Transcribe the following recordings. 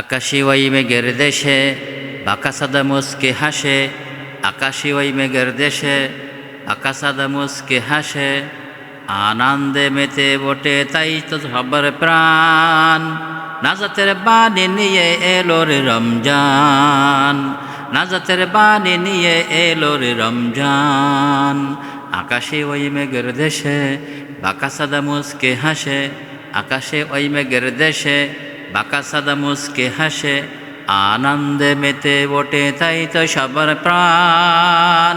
আকাশি ওই মেঘের দেশে বাকাসাদা মুসকে হাসে, আকাশি ওই মেঘের দেশে বাকাসাদা মুসকে হাসে, আনন্দে মেতে বটে, তাই তো সবার প্রাণ। নাজাতের বাণী নিয়ে এলো রে রমজান, নাজাতের বাণী নিয়ে এলো রে রমজান। আকাশে ওই মেঘের দেশে বাকাসাদা মুসকে হাসে, আকাশে ওই মেঘের দেশে বাঁকা সাদা মুসকে হাসে, আনন্দে মেতে বটে তাই তো সবার প্রাণ।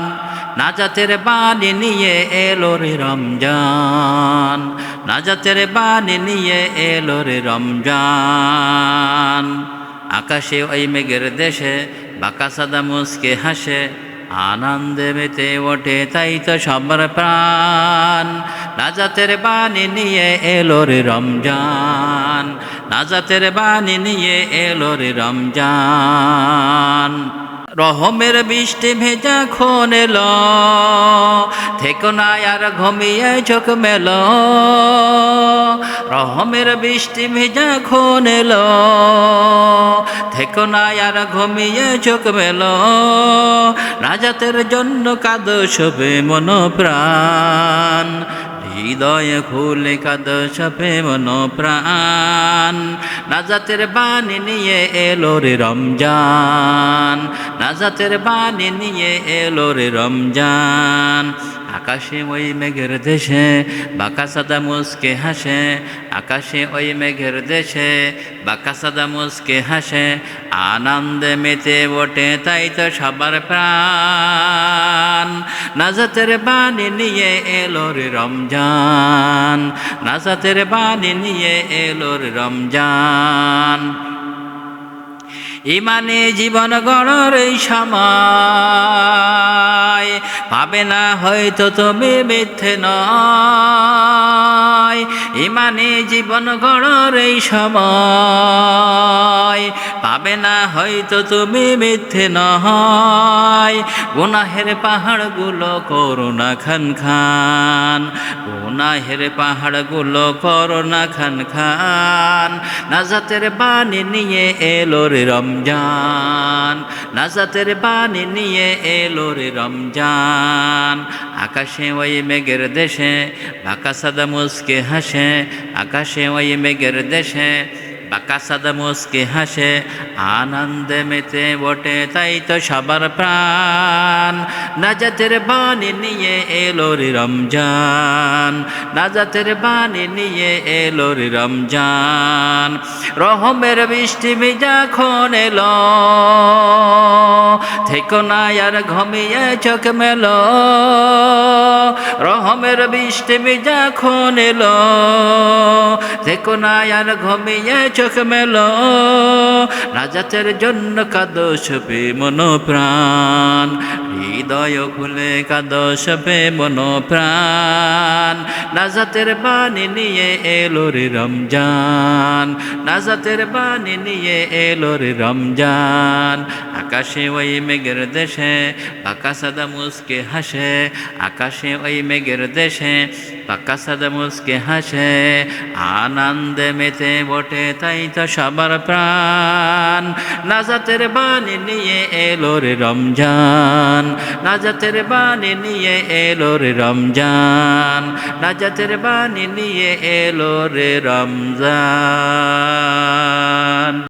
নাজাতের বাণী নিয়ে এলো রে রমজান, নাজাতের বাণী নিয়ে এলো রে রমজান। আকাশে ওই মেঘের দেশে বাঁকা সাদা মুসকে হাসে, আনন্দে মেতে ওঠে, তাই তো সবার প্রাণ। নাজাতের বাণী নিয়ে এলো রে রমজান। নাজাতের বাণী নিয়ে এলো রে রমজান। রহমের বৃষ্টি ভেজা খন এলো, থেকো না আর ঘুমিয়ে চোখ মেল। রহমের বৃষ্টি ভেজা খন এলো, থেকো না আর ঘুমিয়ে চোখ মেল। রাজাতের জন্য কাদ শোভে মন প্রাণ হৃদয় খুলে কাদ সাপে মন প্রাণ নাজাতের বাণী নিয়ে এলো রে রমজান। নাজাতের বাণী নিয়ে এলো রে রমজান। আকাশে ওই মেঘের দেশে, বাঁকা সাদা মুসকে হাসে, আকাশে ওই মেঘের দেশে, বাঁকা সাদা মুসকে হাসে, আনন্দে মেতে বটে তাই তো সবার প্রাণ। নাজাতের বাণী নিয়ে এলো রে রমজান, নাজাতের বাণী নিয়ে এলো রে রমজান। ইমানে জীবন গড়র সময়। পাবে না হয়তো তুমি মিথ্যে নয়। ইমানে জীবন গড়র সময়। পাবে না হয়তো তুমি মিথ্যে নয়। গুনাহের পাহাড়গুলো করোনা খান খান। গুনাহের পাহাড়গুলো করোনা খান খান। নাজাতের বাণী নিয়ে এলো রে রমজান। নাজাতের বাণী নিয়ে এলো রে রমজান। আকাশে ওই মেঘের দেশে, বাঁকা সাদা মুসকে হাসে। আকাশে ওই মেঘের দেশে বাঁকা সাদা মুসকে হাসে, আনন্দে মেতে বটে তাই তো সবার প্রাণ। নাজাতের বাণী নিয়ে এলো রে রমজান, নাজাতের বাণী নিয়ে এলো রে রমজান। রহমের বৃষ্টি যখন এলো, থেকো না আর ঘমিয়ে চোখ মেলো। রহমের বৃষ্টি যখন এলো থেকো না আর ঘুমিয়ে চোখ মেলো রাজাতের জন্য কাদো শপে মন হৃদয় খুলে কাদো শপে মন প্রাণ নাজাতের বাণী নিয়ে এলো রে রমজান, নাজাতের বাণী নিয়ে এলো রে রমজান। আকাশে ওই মেঘের দেশে, পাকা সাদা মুসকে হাসে, আকাশে ওই মেঘের দেশে, পাকা সাদা মুসকে হাসে, আনন্দে মেতে বটে, তাই তো সবার প্রাণ। নাজাতের বাণী নিয়ে এলো রে রমজান, নাজাতের বাণী নিয়ে এলো রে রমজান, নাজাতের বাণী নিয়ে এলো রে রমজান।